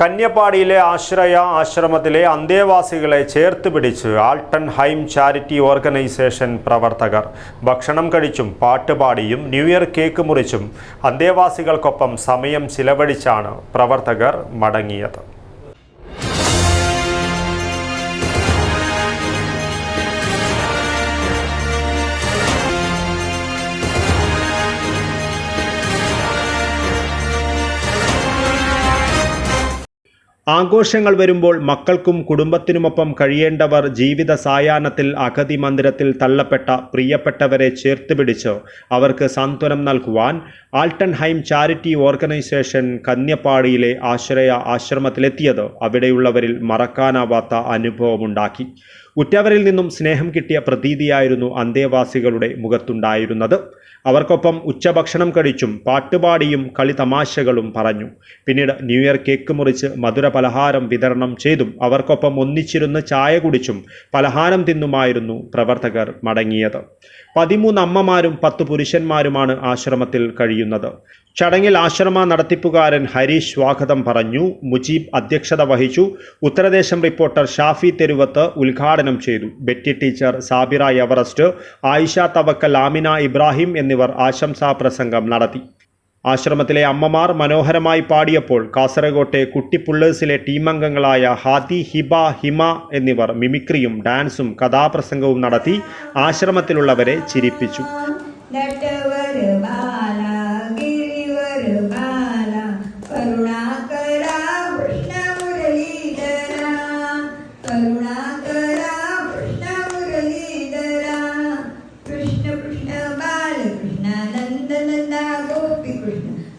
കന്യപ്പാടിയിലെ ആശ്രയ ആശ്രമത്തിലെ അന്തേവാസികളെ ചേർത്ത് പിടിച്ച് ആൾട്ടൺ ഹൈം ചാരിറ്റി ഓർഗനൈസേഷൻ പ്രവർത്തകർ ഭക്ഷണം കഴിച്ചും പാട്ടുപാടിയും ന്യൂ ഇയർ കേക്ക് മുറിച്ചും അന്തേവാസികൾക്കൊപ്പം സമയം ചിലവഴിച്ചാണ് പ്രവർത്തകർ മടങ്ങിയത്. ആഘോഷങ്ങൾ വരുമ്പോൾ മക്കൾക്കും കുടുംബത്തിനുമൊപ്പം കഴിയേണ്ടവർ ജീവിത സായാഹ്നത്തിൽ അഗതി മന്ദിരത്തിൽ തള്ളപ്പെട്ട പ്രിയപ്പെട്ടവരെ ചേർത്ത് പിടിച്ച് അവർക്ക് സാന്ത്വനം നൽകുവാൻ ആൾട്ടൺ ഹൈം ചാരിറ്റി ഓർഗനൈസേഷൻ കന്യപ്പാടിയിലെ ആശ്രയ ആശ്രമത്തിലെത്തിയത് അവിടെയുള്ളവരിൽ മറക്കാനാവാത്ത അനുഭവമുണ്ടാക്കി. ഉറ്റവരിൽ നിന്നും സ്നേഹം കിട്ടിയ പ്രതീതിയായിരുന്നു അന്തേവാസികളുടെ മുഖത്തുണ്ടായിരുന്നത്. അവർക്കൊപ്പം ഉച്ചഭക്ഷണം കഴിച്ചും പാട്ടുപാടിയും കളി തമാശകളും പറഞ്ഞു. പിന്നീട് ന്യൂ ഇയർ കേക്ക് മുറിച്ച് മധുര പലഹാരം വിതരണം ചെയ്തും അവർക്കൊപ്പം ഒന്നിച്ചിരുന്ന് ചായ കുടിച്ചും പലഹാരം തിന്നുമായിരുന്നു പ്രവർത്തകർ മടങ്ങിയത്. പതിമൂന്ന് അമ്മമാരും പത്ത് പുരുഷന്മാരുമാണ് ആശ്രമത്തിൽ കഴിയുന്നത്. ചടങ്ങിൽ ആശ്രമ നടത്തിപ്പുകാരൻ ഹരീഷ് സ്വാഗതം പറഞ്ഞു. മുജീബ് അധ്യക്ഷത വഹിച്ചു. ഉത്തരദേശം റിപ്പോർട്ടർ ഷാഫി തെരുവത്ത് ഉദ്ഘാടനം ചെയ്തു. Betty teacher Sabira Everest Ayisha Thavakkal Amina Ibrahim എന്നിവർ ആശംസാ പ്രസംഗം നടത്തി. ആശ്രമത്തിലെ അമ്മമാർ മനോഹരമായി പാടിയപ്പോൾ കാസർഗോട്ടെ കുട്ടിപ്പുള്ളേഴ്സിലെ ടീമംഗങ്ങളായ ഹാതി ഹിബ ഹിമ എന്നിവർ മിമിക്രിയും ഡാൻസും കഥാപ്രസംഗവും നടത്തി ആശ്രമത്തിലുള്ളവരെ ചിരിപ്പിച്ചു.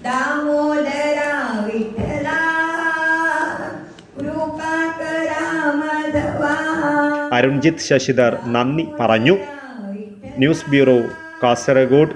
दामोदरा विठ्ठला कृपाकरा माधवा അരുൺജിത്ത് ശശിധർ നന്ദി പറഞ്ഞു ന്യൂസ് ബ്യൂറോ കാസർഗോഡ്